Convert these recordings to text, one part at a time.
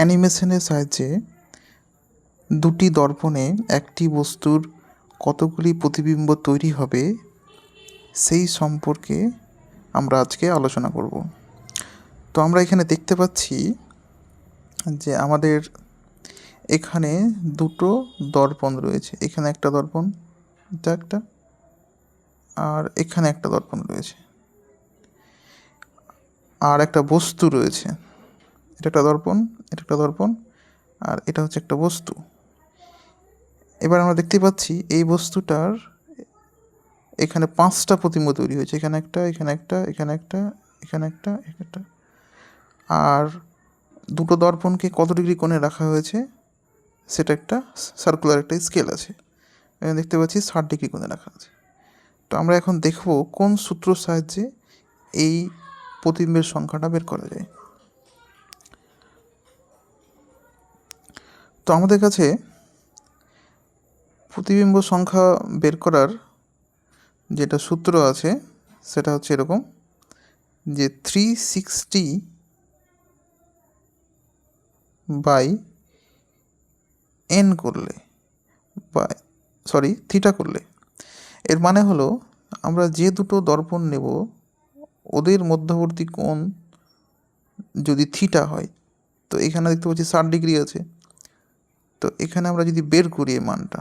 অ্যানিমেশনের সাহায্যে দুটি দর্পণে একটি বস্তুর কতগুলি প্রতিবিম্ব তৈরি হবে সেই সম্পর্কে আমরা আজকে আলোচনা করব। তো আমরা এখানে দেখতে পাচ্ছি যে আমাদের এখানে দুটো দর্পণ রয়েছে। এখানে একটা দর্পণ, এটা একটা, আর এখানে একটা দর্পণ রয়েছে। আর একটা বস্তু রয়েছে। এটা একটা দর্পণ, এটা একটা দর্পণ, আর এটা হচ্ছে একটা বস্তু। এবার আমরা দেখতে পাচ্ছি এই বস্তুটার এখানে পাঁচটা প্রতিম্ব তৈরি হয়েছে। এখানে একটা এখানে একটা এখানে একটা এখানে একটা একটা। আর দুটো দর্পণকে কত ডিগ্রি কোণে রাখা হয়েছে? সেটা একটা সার্কুলার একটা স্কেল আছে। এখানে দেখতে পাচ্ছি ষাট ডিগ্রি কোণে রাখা আছে। তো আমরা এখন দেখব কোন সূত্রর সাহায্যে এই প্রতিবিম্বের সংখ্যাটা বের করা যায়। তো আমাদের কাছে প্রতিবিম্ব সংখ্যা বের করার যেটা সূত্র আছে, সেটা হচ্ছে এরকম যে থ্রি সিক্সটি বাই এন করলে বা সরি থিটা করলে, এর মানে হলো আমরা যে দুটো দর্পণ নেব, ওদের মধ্যবর্তী কোণ যদি থিটা হয়, তো এখানে দেখতে পাচ্ছি ষাট ডিগ্রি আছে। তো এখানে আমরা যদি বের করি এই মানটা,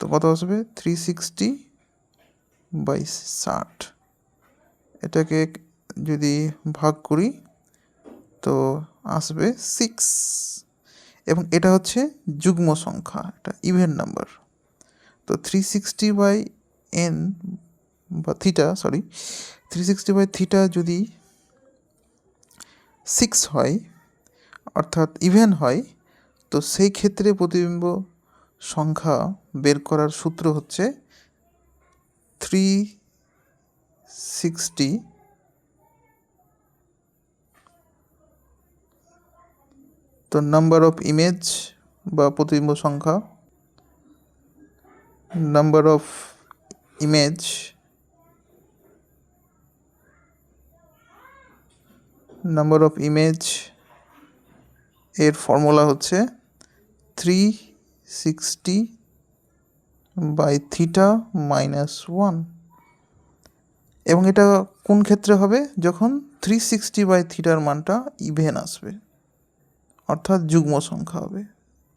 তো কত আসবে? থ্রি সিক্সটি বাই ষাট। এটাকে যদি ভাগ করি, তো আসবে সিক্স এবং এটা হচ্ছে যুগ্ম সংখ্যা, এটা ইভেন নাম্বার তো থ্রি সিক্সটি বাই এন বা theta sorry three sixty by theta যদি সিক্স হয়, অর্থাৎ ইভেন হয় তো সেই ক্ষেত্রে প্রতিবিম্ব সংখ্যা বের করার সূত্র হচ্ছে থ্রি সিক্সটি তো নাম্বার অফ ইমেজ বা প্রতিবিম্ব সংখ্যা number of image number of image এর ফর্মুলা হচ্ছে three sixty by theta minus one এবং এটা কোন ক্ষেত্রে হবে? যখন থ্রি সিক্সটি বাই থিটার মানটা ইভেন আসবে। অর্থাৎ যুগ্ম সংখ্যা হবে।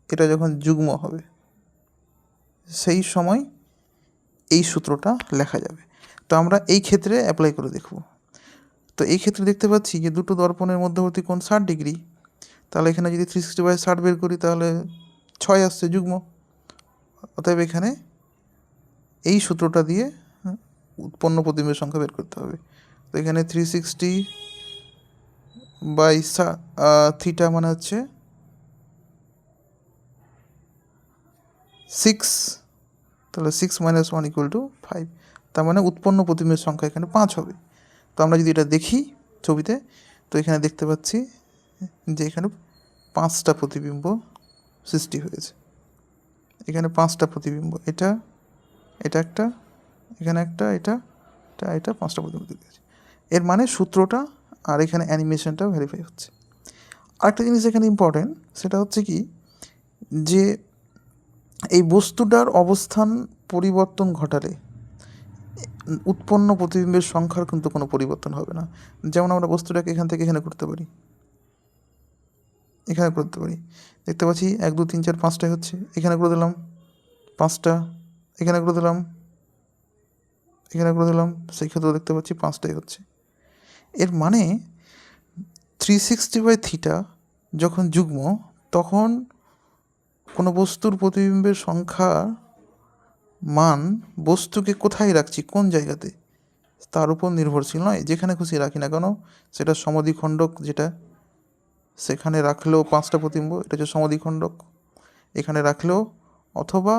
এটা যখন যুগ্ম হবে, সেই সময় এই সূত্রটা লেখা যাবে। তো আমরা এই ক্ষেত্রে অ্যাপ্লাই করে দেখব। তো এই ক্ষেত্রে দেখতে পাচ্ছি যে দুটো দর্পণের মধ্যবর্তী কোণ ষাট ডিগ্রি। তাহলে এখানে যদি থ্রি সিক্সটি বাই ষাট বের করি, তাহলে ছয় আসছে যুগ্ম। অতএব এখানে এই সূত্রটা দিয়ে উৎপন্ন প্রতিবিম্বের সংখ্যা বের করতে হবে। তো এখানে থ্রি সিক্সটি বাই থিটা মানে হচ্ছে সিক্স তাহলে six minus one equal to five তার মানে উৎপন্ন প্রতিবিম্বের সংখ্যা এখানে পাঁচ হবে। তো আমরা যদি এটা দেখি ছবিতে, তো এখানে দেখতে পাচ্ছি যে এখানে পাঁচটা প্রতিবিম্ব সৃষ্টি হয়েছে। এখানে পাঁচটা প্রতিবিম্ব, এটা এটা একটা, এখানে একটা, এটা এটা এটা, পাঁচটা প্রতিবিম্ব তৈরি এর মানে সূত্রটা আর এখানে অ্যানিমেশনটা ভেরিফাই হচ্ছে। আরেকটা জিনিস এখানে ইম্পর্টেন্ট সেটা হচ্ছে কি, যে এই বস্তুটার অবস্থান পরিবর্তন ঘটালে উৎপন্ন প্রতিবিম্বের সংখ্যার কিন্তু কোনো পরিবর্তন হবে না। যেমন আমরা বস্তুটাকে এখান থেকে এখানে করতে পারি। এখানে করতে পারি। দেখতে পাচ্ছি এক, দু, তিন, চার পাঁচটায় হচ্ছে। এখানে করে দিলাম পাঁচটা, এখানে করে দিলাম, এখানে করে দিলাম, সেই ক্ষেত্রেও দেখতে পাচ্ছি পাঁচটাই হচ্ছে। এর মানে থ্রি সিক্সটি বাই থিটা যখন যুগ্ম, তখন কোনো বস্তুর প্রতিবিম্বের সংখ্যা মান বস্তুকে কোথায় রাখছি, কোন জায়গাতে, তার উপর নির্ভরশীল নয়। যেখানে খুশি রাখি না কেন, সেটা সমাধিখণ্ডক যেটা সেখানে রাখলেও পাঁচটা প্রতিম্ব, এটা হচ্ছে সমাধিখণ্ডক। এখানে রাখলেও অথবা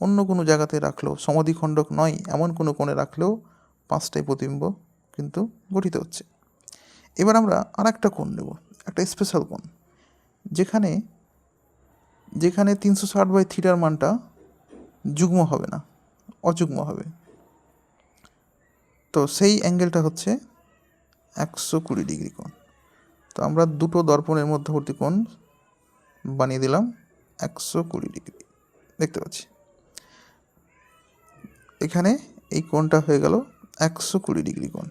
অন্য কোনো জায়গাতে রাখলেও, সমাধিখণ্ডক নয়, এমন কোনো কোণে রাখলেও পাঁচটাই প্রতিম্ব কিন্তু গঠিত হচ্ছে। এবার আমরা আর একটা কোণ নেব, একটা স্পেশাল কোণ। যেখানে যেখানে তিনশো ষাট বাই থিটার মানটা যুগ্ম হবে না, অযুগ্ম হবে। তো সেই অ্যাঙ্গেলটা হচ্ছে একশো কুড়ি ডিগ্রি কোণ। তো আমরা দুটো দর্পণের মধ্যবর্তী কোণ বানিয়ে দিলাম একশো কুড়ি ডিগ্রি। দেখতে পাচ্ছি। এখানে এই কোণটা হয়ে গেল একশো কুড়ি ডিগ্রি কোণ।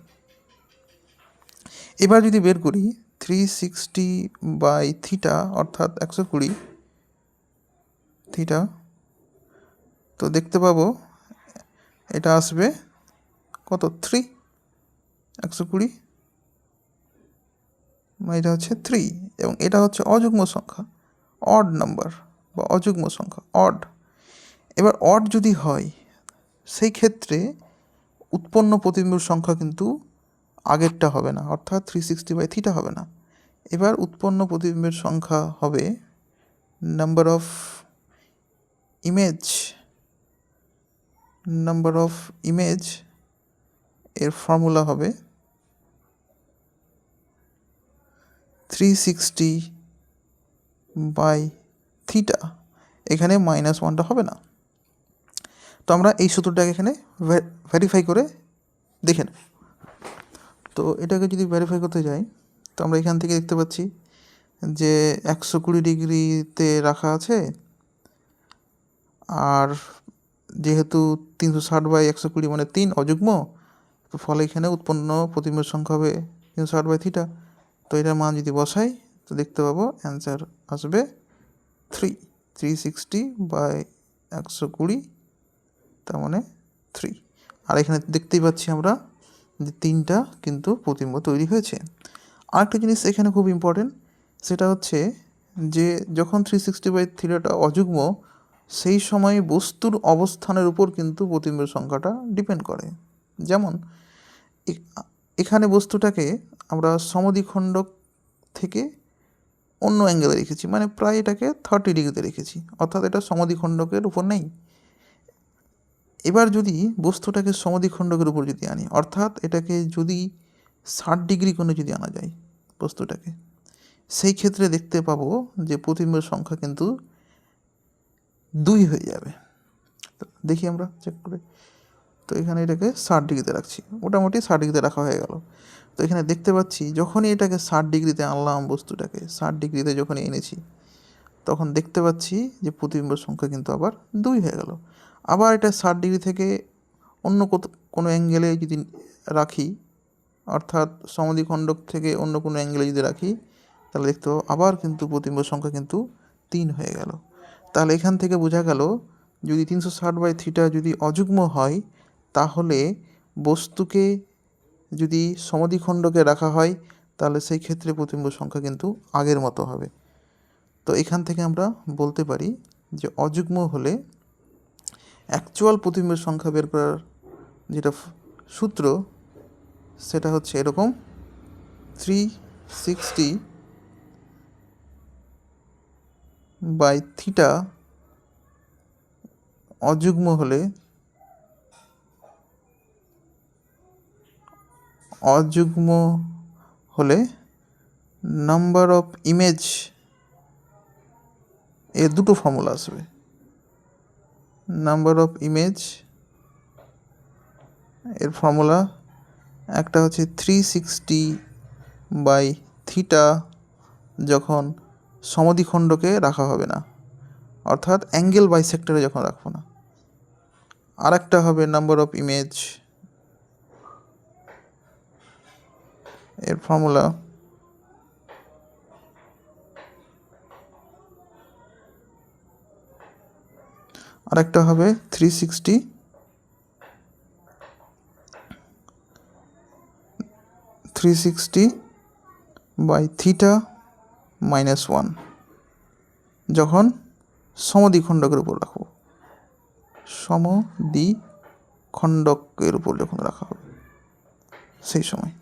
এবার যদি বের করি থ্রি সিক্সটি বাই থিটা, অর্থাৎ একশো কুড়ি থিটা, তো দেখতে পাবো এটা আসবে কত? থ্রি, একশো কুড়ি এটা হচ্ছে থ্রি এবং এটা হচ্ছে অযুগ্ম সংখ্যা অড নাম্বার বা অযুগ্ম সংখ্যা অড এবার অড যদি হয়, সেই ক্ষেত্রে উৎপন্ন প্রতিবিম্বের সংখ্যা কিন্তু আগেরটা হবে না, অর্থাৎ থ্রি সিক্সটি বাই থ্রিটা হবে না। এবার উৎপন্ন প্রতিবিম্বের সংখ্যা হবে number of image number of image এর ফর্মুলা হবে থ্রি সিক্সটি বাই থিটা এখানে মাইনাস ওয়ানটা হবে না। তো আমরা এই সূত্রটাকে এখানে ভেরিফাই করে দেখে নেব। তো এটাকে যদি ভেরিফাই করতে যাই, তো আমরা এখান থেকে দেখতে পাচ্ছি যে একশো কুড়ি ডিগ্রিতে রাখা আছে, আর যেহেতু তিনশো ষাট বাই একশো কুড়ি মানে তিন অযুগ্ম, তো ফলে এখানে উৎপন্ন প্রতিবিম্বের সংখ্যা হবে তিনশো ষাট বাই থিটা তো এটার মান যদি বসাই, তো দেখতে পাবো অ্যান্সার আসবে থ্রি থ্রি সিক্সটি বাই একশো কুড়ি, তার মানে থ্রি আর এখানে দেখতেই পাচ্ছি আমরা যে তিনটা কিন্তু প্রতিবিম্ব তৈরি হয়েছে। আরেকটা জিনিস এখানে খুব ইম্পর্টেন্ট সেটা হচ্ছে যে যখন থ্রি সিক্সটি বাই থ্রিটা অযুগ্ম, সেই সময় বস্তুর অবস্থানের উপর কিন্তু প্রতিবিম্বের সংখ্যাটা ডিপেন্ড করে। যেমন এখানে বস্তুটাকে আমরা সমদ্বিখণ্ডক থেকে অন্য অ্যাঙ্গেলে রেখেছি মানে প্রায় এটাকে থার্টি ডিগ্রিতে রেখেছি, অর্থাৎ এটা সমদ্বিখণ্ডকের উপর নেই। এবার যদি বস্তুটাকে সমদ্বিখণ্ডকের উপর যদি আনি, অর্থাৎ এটাকে যদি ষাট ডিগ্রি কোণে যদি আনা যায় বস্তুটাকে, সেই ক্ষেত্রে দেখতে পাবো যে প্রতিবিম্বের সংখ্যা কিন্তু দুই হয়ে যাবে। দেখি আমরা চেক করে। তো এখানে এটাকে ষাট ডিগ্রিতে রাখছি। মোটামুটি ষাট ডিগ্রিতে রাখা হয়ে গেল। তো এখানে দেখতে পাচ্ছি, যখনই এটাকে ষাট ডিগ্রিতে আনলাম বস্তুটাকে, ষাট ডিগ্রিতে যখনই এনেছি, তখন দেখতে পাচ্ছি যে প্রতিবিম্বের সংখ্যা কিন্তু আবার দুই হয়ে গেল। আবার এটা ষাট ডিগ্রি থেকে অন্য কোনো অ্যাঙ্গেলে যদি রাখি, অর্থাৎ সমদ্বিখণ্ডক থেকে অন্য কোনো অ্যাঙ্গেলে যদি রাখি, তাহলে দেখতে পাবো আবার কিন্তু প্রতিবিম্বের সংখ্যা কিন্তু তিন হয়ে গেল। তাহলে এখান থেকে বোঝা গেল, যদি তিনশো ষাট বাই থ্রিটা যদি অযুগ্ম হয় তাহলে বস্তুকে যদি সমাধিখণ্ডকে রাখা হয়, তাহলে সেই ক্ষেত্রে প্রতিবিম্ব সংখ্যা কিন্তু আগের মতো হবে। তো এখান থেকে আমরা বলতে পারি যে অযুগ্ম হলে অ্যাকচুয়াল প্রতিবিম্বের সংখ্যা বের করার যেটা সূত্র, সেটা হচ্ছে এরকম থ্রি সিক্সটি বাই থিটা অযুগ্ম হলে অযুগ্ম হলে নাম্বার অফ ইমেজ এর দুটো ফর্মুলা আসবে। নাম্বার অফ ইমেজ এর ফর্মুলা একটা হচ্ছে থ্রি সিক্সটি বাই থিটা যখন সমদ্বিখণ্ডকে রাখা হবে না, অর্থাৎ অ্যাঙ্গেল বাইসেক্টরে যখন রাখব না। আর একটা হবে নাম্বার অফ ইমেজ এর ফর্মুলা আরেকটা হবে three sixty three sixty by theta minus one যখন সমদ্বিখণ্ডকের উপর রাখব। সমদ্বিখণ্ডকের উপর যখন রাখা হবে, সেই সময়।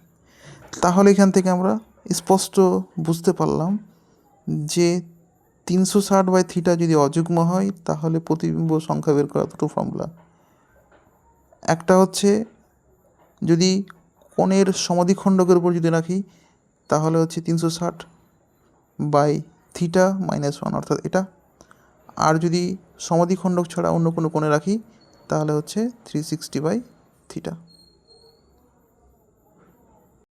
তাহলে এখান থেকে আমরা স্পষ্ট বুঝতে পারলাম যে তিনশো ষাট বাই থিটা যদি অযুগ্ম হয়, তাহলে প্রতিবিম্ব সংখ্যা বের করা দুটো ফর্মুলা একটা হচ্ছে যদি কোণের সমদ্বিখণ্ডকের উপর যদি রাখি, তাহলে হচ্ছে তিনশো ষাট বাই থিটা মাইনাস ওয়ান, অর্থাৎ এটা। আর যদি সমদ্বিখণ্ডক ছাড়া অন্য কোনো কোণে রাখি, তাহলে হচ্ছে থ্রি সিক্সটি বাই থিটা।